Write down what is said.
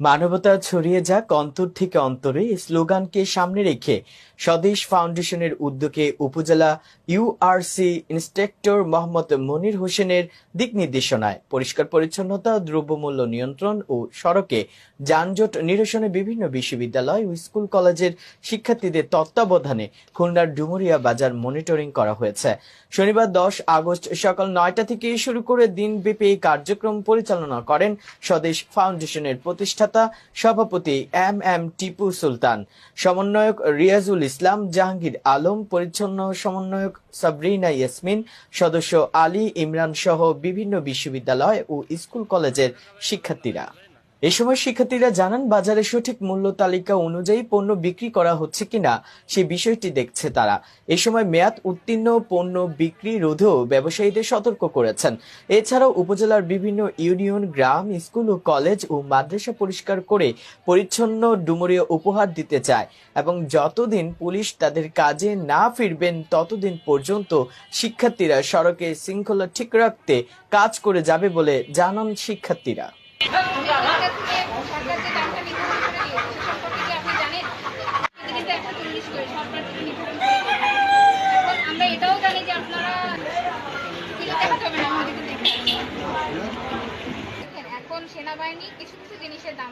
মানবতা ছড়িয়ে যাক অন্তর থেকে অন্তরে স্লোগানকে সামনে রেখে স্বদেশ ফাউন্ডেশনের উদ্যোগে উপজেলা ইউআরসি ইন্সপেক্টর মোহাম্মদ মনির হোসেনের দিক নির্দেশনায় পরিষ্কার পরিচ্ছন্নতা, দ্রব্যমূল্য নিয়ন্ত্রণ ও সড়কে যানজট নিরসনে বিভিন্ন বিশ্ববিদ্যালয় ও স্কুল কলেজের শিক্ষার্থীদের তত্ত্বাবধানে খুলনার ডুমুরিয়া বাজার মনিটরিং করা হয়েছে। শনিবার দশ আগস্ট সকাল নয়টা থেকে শুরু করে দিনব্যাপী কার্যক্রম পরিচালনা করেন স্বদেশ ফাউন্ডেশনের প্রতিষ্ঠাতা সভাপতি এম এম টিপু সুলতান, সমন্বয়ক রিয়াজুল ইসলাম, জাহাঙ্গীর আলম, পরিচ্ছন্ন সমন্বয়ক সাবরিনা ইয়াসমিন, সদস্য আলী ইমরান সহ বিভিন্ন বিশ্ববিদ্যালয় ও স্কুল কলেজের শিক্ষার্থীরা। এ সময় শিক্ষার্থীরা জানান, বাজারে সঠিক মূল্য তালিকা অনুযায়ী পণ্য বিক্রি করা হচ্ছে কিনা সে বিষয়টি দেখছে তারা। এ সময় মেয়াদ উত্তীর্ণ পণ্য বিক্রি রোধেও ব্যবসায়ীদের সতর্ক করেছেন। এছাড়াও উপজেলার বিভিন্ন ইউনিয়ন, গ্রাম, স্কুল ও কলেজ ও মাদ্রাসা পরিষ্কার করে পরিচ্ছন্ন ডুমুরিয়া উপহার দিতে চায় এবং যতদিন পুলিশ তাদের কাজে না ফিরবেন ততদিন পর্যন্ত শিক্ষার্থীরা সড়কে শৃঙ্খলা ঠিক রাখতে কাজ করে যাবে বলে জানান শিক্ষার্থীরা। আমরা এটাও জানি যে আপনারা এখন সেনাবাহিনী কিছু কিছু জিনিসের দাম